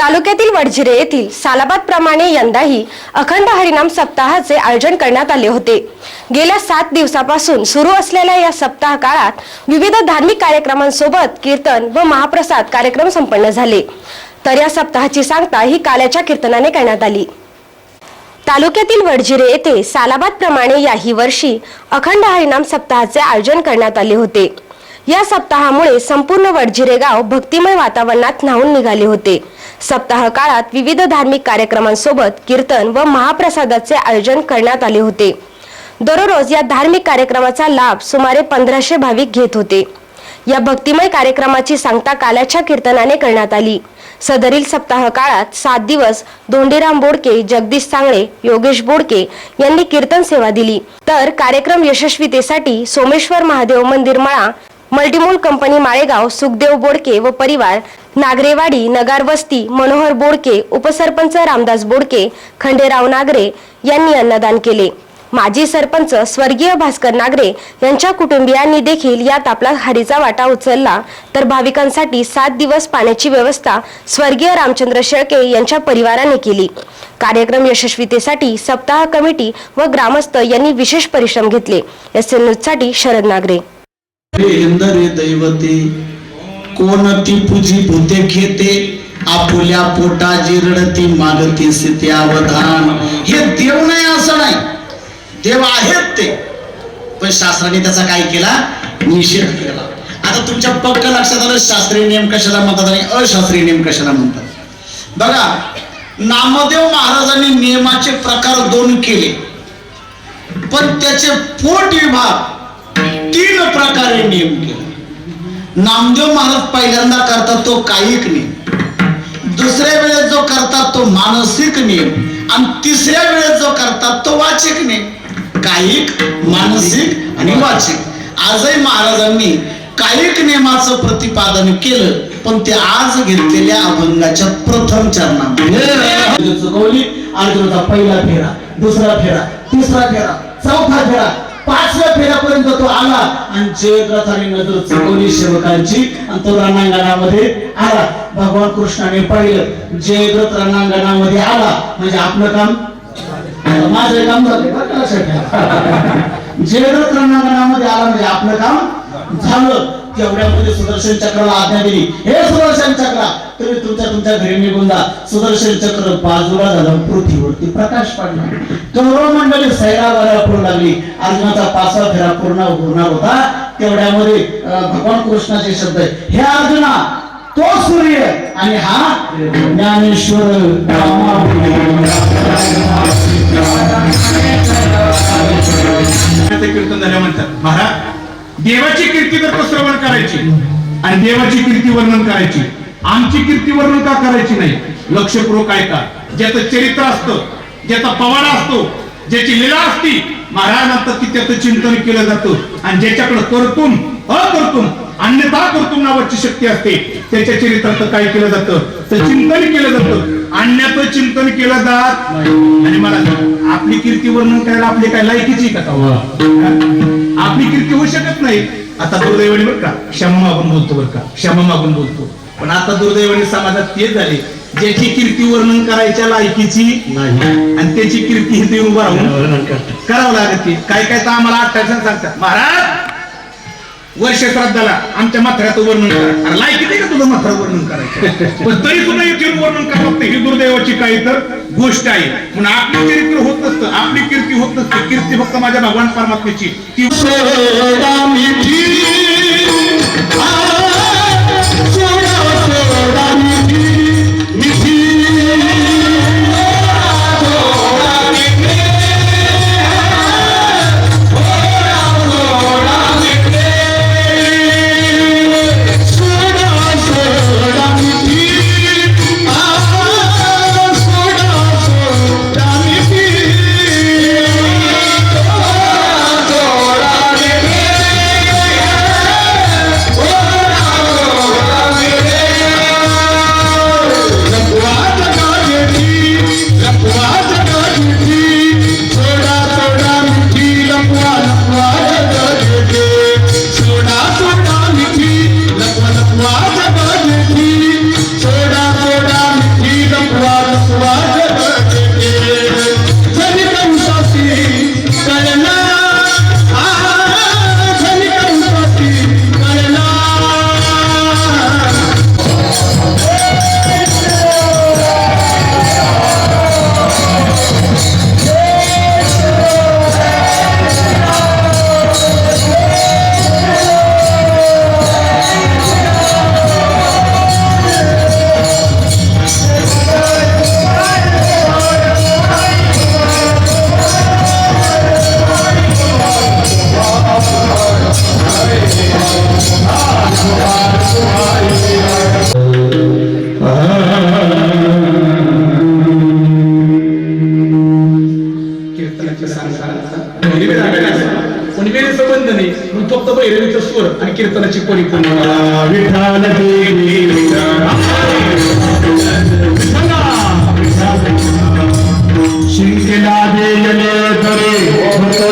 तालुक्यातील वडझिरे येथील सालाबाद प्रमाणे यंदाही अखंड हरिनाम सप्ताहाचे आयोजन करण्यात आले होते. गेल्या सात दिवसापासून सुरू असलेल्या या सप्ताह काळात विविध धार्मिक कार्यक्रमांसोबत कीर्तन व महाप्रसाद कार्यक्रम संपन्न झाले. तर या सप्ताहाची सांगता ही काल्याच्या कीर्तनाने करण्यात आली. तालुक्यातील वडझिरे येथे सालाबाद प्रमाणे याही वर्षी अखंड हरिनाम सप्ताहाचे आयोजन करण्यात आले होते. या सप्ताहामुळे संपूर्ण वडझिरे गाव भक्तिमय वातावरणात न्हावून निघाले होते. सप्ताह काळात विविध धार्मिक कार्यक्रमांसोबत कीर्तन व महाप्रसादाचे आयोजन करण्यात आले होते. दररोज या धार्मिक कार्यक्रमाचा लाभ सुमारे पंधराशे भाविक घेत होते. या भक्तिमय कार्यक्रमाची सांगता काल्याच्या कीर्तनाने करण्यात आली. सदरील सप्ताह काळात सात दिवस धोंडीराम बोडके जगदीश सांगळे योगेश बोडके यांनी कीर्तन सेवा दिली. तर कार्यक्रम यशस्वीतेसाठी सोमेश्वर महादेव मंदिर मळा मल्टीमोल कंपनी माळेगाव सुखदेव बोडके व परिवार नागरेवाडी नगार वस्ती मनोहर बोडके उपसरपंच रामदास बोडके खंडेराव नागरे यांनी अन्नदान केले. माजी सरपंच स्वर्गीय भास्कर नागरे यांच्या कुटुंबियांनी देखील यात आपला हरीचा वाटा उचलला. तर भाविकांसाठी सात दिवस पाण्याची व्यवस्था स्वर्गीय रामचंद्र शेळके यांच्या परिवाराने केली. कार्यक्रम यशस्वीतेसाठी सप्ताह कमिटी व ग्रामस्थ यांनी विशेष परिश्रम घेतले. एस एन न्यूजसाठी शरद नागरे. इंदरे दैवते कोणती पूजी भूते घेते आपुल्या पोटा जिरडती मागती स्थिती अवधान. हे देव नाही असं नाही. देव आहेत ते. पण शास्त्राने त्याचा काय केला? निषेध केला. आता तुमच्या पक्क लक्षात आलं शास्त्रीय नियम कशाला म्हणतात आणि अशास्त्रीय नियम कशाला म्हणतात? बघा नामदेव महाराजांनी नियमाचे प्रकार दोन केले. पण त्याचे पोट विभाग तीन प्रकारे नियम केले. नामदेव महाराज पहिल्यांदा करतात तो कायिक नियम. दुसऱ्या वेळेस जो करतात तो मानसिक नियम. आणि तिसऱ्या वेळेस जो करतात तो वाचिक नियम. कायिक मानसिक आणि वाचिक. आजही महाराजांनी कायिक नियमाचं प्रतिपादन केलं पण ते आज घेतलेल्या अभंगाच्या प्रथम चरणामध्ये चुकवली अर्जुनाचा पहिला फेरा दुसरा फेरा तिसरा फेरा चौथा फेरा. फेऱ्यापर्यंत तो आला आणि जयद्रथाने नजर चुकवली सेवकांची. आणि तो रणांगणामध्ये आला. भगवान कृष्णाने पाहिलं जयद्रथ रणांगणामध्ये आला. म्हणजे आपलं काम? माझं काम झालं. जयद्रथ रणांगणामध्ये आला म्हणजे आपलं काम झालं. तेवढ्यामध्ये सुदर्शन चक्राला आज्ञा दिली. हे सुदर्शन चक्रा तुम्ही तुमच्या तुमच्या घरी निघून जा. सुदर्शन चक्र बाजूला झालं. पृथ्वीवरती प्रकाश पडला. कौरव मंडळी सैरा पाचवा फेरा पूर्ण होणार होता. तेवढ्यामध्ये भगवान कृष्णाचे शब्द. हे अर्जुना तो सूर्य आणि हा ज्ञानेश्वर ते कीर्तन झाल्या म्हणतात महाराज देवाची कीर्ती तर प्रश्रवण करायची आणि देवाची कीर्ती वर्णन करायची. आमची कीर्ती वर्णन का करायची नाही? लक्षपूर्वक ऐका ज्याचं चरित्र असतं ज्याचा पवाडा असतो ज्याची लीला असती महाराज म्हणतात की त्याचं चिंतन केलं जातं. आणि ज्याच्याकडे करतून अकर्तून अन्यथा कर्तुम नावाची शक्ती असते त्याच्या चरित्रात काय केलं जातं? तर चिंतन केलं जातं. अन्याचं चिंतन केलं जात आणि मला आपली कीर्ती वर्णन करायला आपली काय लायकीची का तेव्हा? हा? आपली कीर्ती होऊ शकत नाही. आता दुर्दैवाने बरं का क्षमा मागून बोलतो बरं का क्षमा मागून बोलतो. पण आता दुर्दैवाने समाजात तेच झाले. ज्याची कीर्ती वर्णन करायच्या लायकीची नाही. आणि त्याची कीर्ती ही देऊन उभा राहून करावं लागत ती. काय काय तर आम्हाला अठ्ठावीस सांगतात. महाराज वर्ष श्राद्धाला आमच्या माथ्याचं वर्णन करा. अरे लायकी नाही का तुझं माथ्याचं वर्णन करायचं? पण तरी सुद्धा इथे वर्णन करावं लागतं ही दुर्दैवाची काही तर गोष्ट आहे. पण आपली चरित्र होत नसतं आपली कीर्ती होत नसते. कीर्ती फक्त माझ्या भगवान परमात्म्याची. ती फक्त भैरवीचा स्वर आणि कीर्तनाची परिपूर्ण विठाल देवी शिंकेला देयले करे होतो